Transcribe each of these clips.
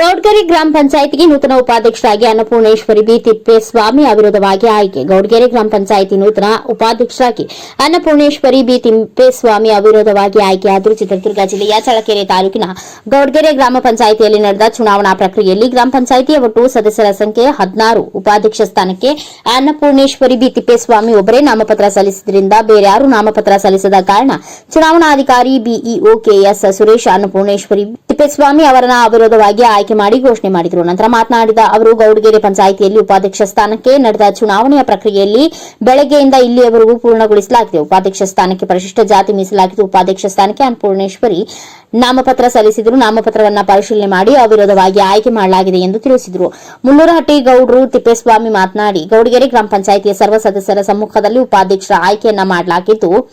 The Gowdgere ಗ್ರಾಮ ಪಂಚಾಯಿತಿಗೆ ನೂತನ ಉಪಾಧ್ಯಕ್ಷರಾಗಿ ಅನ್ನಪೂರ್ಣೇಶ್ವರಿ ಬಿ. ತಿಪ್ಪೇಸ್ವಾಮಿ ಅವಿರೋಧವಾಗಿ ಆಯ್ಕೆ. ಗೌಡ್ಗೆರೆ ಗ್ರಾಮ ಪಂಚಾಯಿತಿ ನೂತನ ಉಪಾಧ್ಯಕ್ಷರಾಗಿ ಅನ್ನಪೂರ್ಣೇಶ್ವರಿ ಬಿ. ತಿಪ್ಪೇಸ್ವಾಮಿ ಅವಿರೋಧವಾಗಿ ಆಯ್ಕೆಯಾದರು ಚಿತ್ರದುರ್ಗ ಜಿಲ್ಲೆಯ ಚಳಕೆರೆ ತಾಲೂಕಿನ ಗೌಡ್ಗೆರೆ ಗ್ರಾಮ ಪಂಚಾಯಿತಿಯಲ್ಲಿ ನಡೆದ ಚುನಾವಣಾ ಪ್ರಕ್ರಿಯೆಯಲ್ಲಿ ಗ್ರಾಮ ಪಂಚಾಯಿತಿಯ ಒಟ್ಟು ಸದಸ್ಯರ ಸಂಖ್ಯೆ ಹದಿನಾರು. ಉಪಾಧ್ಯಕ್ಷ ಸ್ಥಾನಕ್ಕೆ ಅನ್ನಪೂರ್ಣೇಶ್ವರಿ ಬಿ. ತಿಪ್ಪೇಸ್ವಾಮಿ ಒಬ್ಬರೇ ನಾಮಪತ್ರ ಸಲ್ಲಿಸಿದ್ರಿಂದ ಬೇರ್ಯಾರು ನಾಮಪತ್ರ ಸಲ್ಲಿಸದ ಕಾರಣ ಚುನಾವಣಾಧಿಕಾರಿ ಬಿಇಒ ಕೆಎಸ್ ಸುರೇಶ್ ಅನ್ನಪೂರ್ಣೇಶ್ವರಿ ತಿಪ್ಪೇಸ್ವಾಮಿ ಅವರನ್ನ ಅವಿರೋಧವಾಗಿ ಆಯ್ಕೆ ಮಾಡಿ ಘೋಷಣೆ ಮಾಡಿದರು. ನಂತರ ಮಾತನಾಡಿದ ಅವರು, ಗೌಡಗೆರೆ ಪಂಚಾಯಿತಿಯಲ್ಲಿ ಉಪಾಧ್ಯಕ್ಷ ಸ್ಥಾನಕ್ಕೆ ನಡೆದ ಚುನಾವಣೆಯ ಪ್ರಕ್ರಿಯೆಯಲ್ಲಿ ಬೆಳಗ್ಗೆಯಿಂದ ಇಲ್ಲಿಯವರೆಗೂ ಪೂರ್ಣಗೊಳಿಸಲಾಗಿದೆ. ಉಪಾಧ್ಯಕ್ಷ ಸ್ಥಾನಕ್ಕೆ ಪರಿಶಿಷ್ಟ ಜಾತಿ ಮೀಸಲಾಗಿದ್ದು, ಉಪಾಧ್ಯಕ್ಷ ಸ್ಥಾನಕ್ಕೆ ಅನ್ನಪೂರ್ಣೇಶ್ವರಿ ನಾಮಪತ್ರ ಸಲ್ಲಿಸಿದರು. ನಾಮಪತ್ರವನ್ನು ಪರಿಶೀಲನೆ ಮಾಡಿ ಅವಿರೋಧವಾಗಿ ಆಯ್ಕೆ ಮಾಡಲಾಗಿದೆ ಎಂದು ತಿಳಿಸಿದರು. ಮುನ್ನೂರಹಟ್ಟಿ ಗೌಡರು ತಿಪ್ಪೇಸ್ವಾಮಿ ಮಾತನಾಡಿ, ಗೌಡಗೆರೆ ಗ್ರಾಮ ಪಂಚಾಯಿತಿಯ ಸರ್ವ ಸದಸ್ಯರ ಸಮ್ಮುಖದಲ್ಲಿ ಉಪಾಧ್ಯಕ್ಷರ ಆಯ್ಕೆಯನ್ನ ಮಾಡಲಾಗಿದ್ದು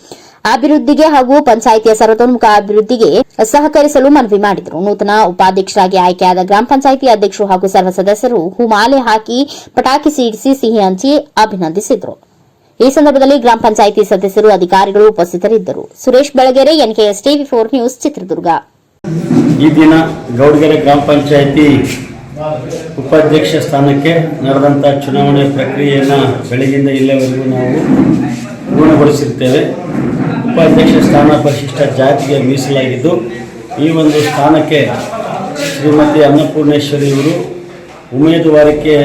ಅಭಿವೃದ್ಧಿಗೆ ಹಾಗೂ ಪಂಚಾಯಿತಿಯ ಸರ್ವತೋಮುಖ ಅಭಿವೃದ್ಧಿಗೆ ಸಹಕರಿಸಲು ಮನವಿ ಮಾಡಿದರು. ನೂತನ ಉಪಾಧ್ಯಕ್ಷರಾಗಿ ಆಯ್ಕೆಯಾದ ಗ್ರಾಮ ಪಂಚಾಯಿತಿ ಅಧ್ಯಕ್ಷರು ಹಾಗೂ ಸರ್ವ ಸದಸ್ಯರು ಹೂಮಾಲೆ ಹಾಕಿ ಪಟಾಕಿ ಸಿಡಿಸಿ ಸಿಹಿ ಹಂಚಿ ಅಭಿನಂದಿಸಿದರು. ಈ ಸಂದರ್ಭದಲ್ಲಿ ಗ್ರಾಮ ಪಂಚಾಯಿತಿ ಸದಸ್ಯರು, ಅಧಿಕಾರಿಗಳು ಉಪಸ್ಥಿತರಿದ್ದರು. Suresh Belagere, NKS TV four news, Chitradurga. ಈ ದಿನ ಗೌಡಗೆರೆ ಗ್ರಾಮ ಪಂಚಾಯಿತಿ ಉಪಾಧ್ಯಕ್ಷ ಸ್ಥಾನಕ್ಕೆ ನಡೆದಂಥ ಚುನಾವಣೆ ಪ್ರಕ್ರಿಯೆಯನ್ನು ಬೆಳಗಿಂದ ಇಲ್ಲಿವರೆಗೂ ನಾವು ಪೂರ್ಣಗೊಳಿಸಿರ್ತೇವೆ. ಉಪಾಧ್ಯಕ್ಷ ಸ್ಥಾನ ಪರಿಶಿಷ್ಟ ಜಾತಿಗೆ ಮೀಸಲಾಗಿದ್ದು, ಈ ಒಂದು ಸ್ಥಾನಕ್ಕೆ ಶ್ರೀಮತಿ ಅನ್ನಪೂರ್ಣೇಶ್ವರಿ ಇವರು ಉಮೇದುವಾರಿಕೆ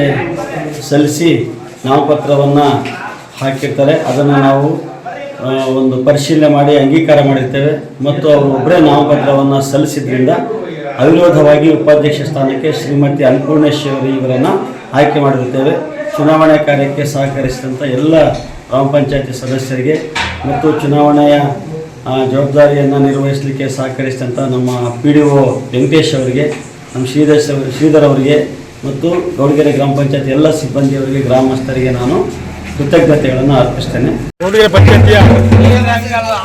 ಸಲ್ಲಿಸಿ ನಾಮಪತ್ರವನ್ನು ಹಾಕಿರ್ತಾರೆ. ಅದನ್ನು ನಾವು ಒಂದು ಪರಿಶೀಲನೆ ಮಾಡಿ, ಅಂಗೀಕಾರ ಮಾಡಿರ್ತೇವೆ. ಮತ್ತು ಅವರು ಒಬ್ಬರೇ ನಾಮಪತ್ರವನ್ನು ಸಲ್ಲಿಸಿದ್ರಿಂದ ಅವಿರೋಧವಾಗಿ ಉಪಾಧ್ಯಕ್ಷ ಸ್ಥಾನಕ್ಕೆ ಶ್ರೀಮತಿ ಅನ್ನಪೂರ್ಣೇಶ್ವರಿ ಇವರನ್ನು ಆಯ್ಕೆ ಮಾಡಿರ್ತೇವೆ ಚುನಾವಣೆ ಕಾರ್ಯಕ್ಕೆ ಸಹಕರಿಸಿದಂಥ ಎಲ್ಲ ಗ್ರಾಮ ಪಂಚಾಯತಿ ಸದಸ್ಯರಿಗೆ ಮತ್ತು ಚುನಾವಣೆಯ ಜವಾಬ್ದಾರಿಯನ್ನು ನಿರ್ವಹಿಸಲಿಕ್ಕೆ ಸಹಕರಿಸಿದಂಥ ನಮ್ಮ ಪಿ ಡಿ ಒ ವೆಂಕಟೇಶ್ ಅವರಿಗೆ ನಮ್ಮ ಶ್ರೀಧರ್ ಶ್ರೀಧರ್ ಅವರಿಗೆ ಮತ್ತು ಗೌಡಗೆರೆ ಗ್ರಾಮ ಪಂಚಾಯತ್ ಎಲ್ಲ ಸಿಬ್ಬಂದಿಯವರಿಗೆ ಗ್ರಾಮಸ್ಥರಿಗೆ ನಾನು ಕೃತಜ್ಞತೆಗಳನ್ನು ಅರ್ಪಿಸ್ತೇನೆ. ಗೌಡಗೆರೆ ಪಂಚಾಯತಿಯ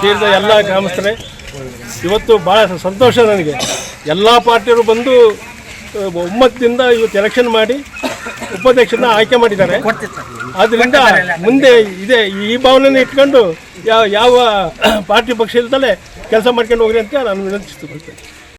ಸೇರಿದ ಎಲ್ಲ ಗ್ರಾಮಸ್ಥರೇ ಇವತ್ತು ಭಾಳ ಸಂತೋಷ ನನಗೆ. ಎಲ್ಲ ಪಾರ್ಟಿಯವರು ಬಂದು ಒಮ್ಮತದಿಂದ ಇವತ್ತು ಎಲೆಕ್ಷನ್ ಮಾಡಿ ಉಪಾಧ್ಯಕ್ಷರನ್ನ ಆಯ್ಕೆ ಮಾಡಿದ್ದಾರೆ. ಆದ್ದರಿಂದ ಮುಂದೆ ಇದೆ ಈ ಭಾವನೆಯನ್ನು ಇಟ್ಕೊಂಡು ಯಾವ ಯಾವ ಪಾರ್ಟಿ ಪಕ್ಷ ಇಲ್ದಲೇ ಕೆಲಸ ಮಾಡ್ಕೊಂಡು ಹೋಗ್ರಿ ಅಂತ ನಾನು ವಿನಂತಿಸ್ತೀನಿ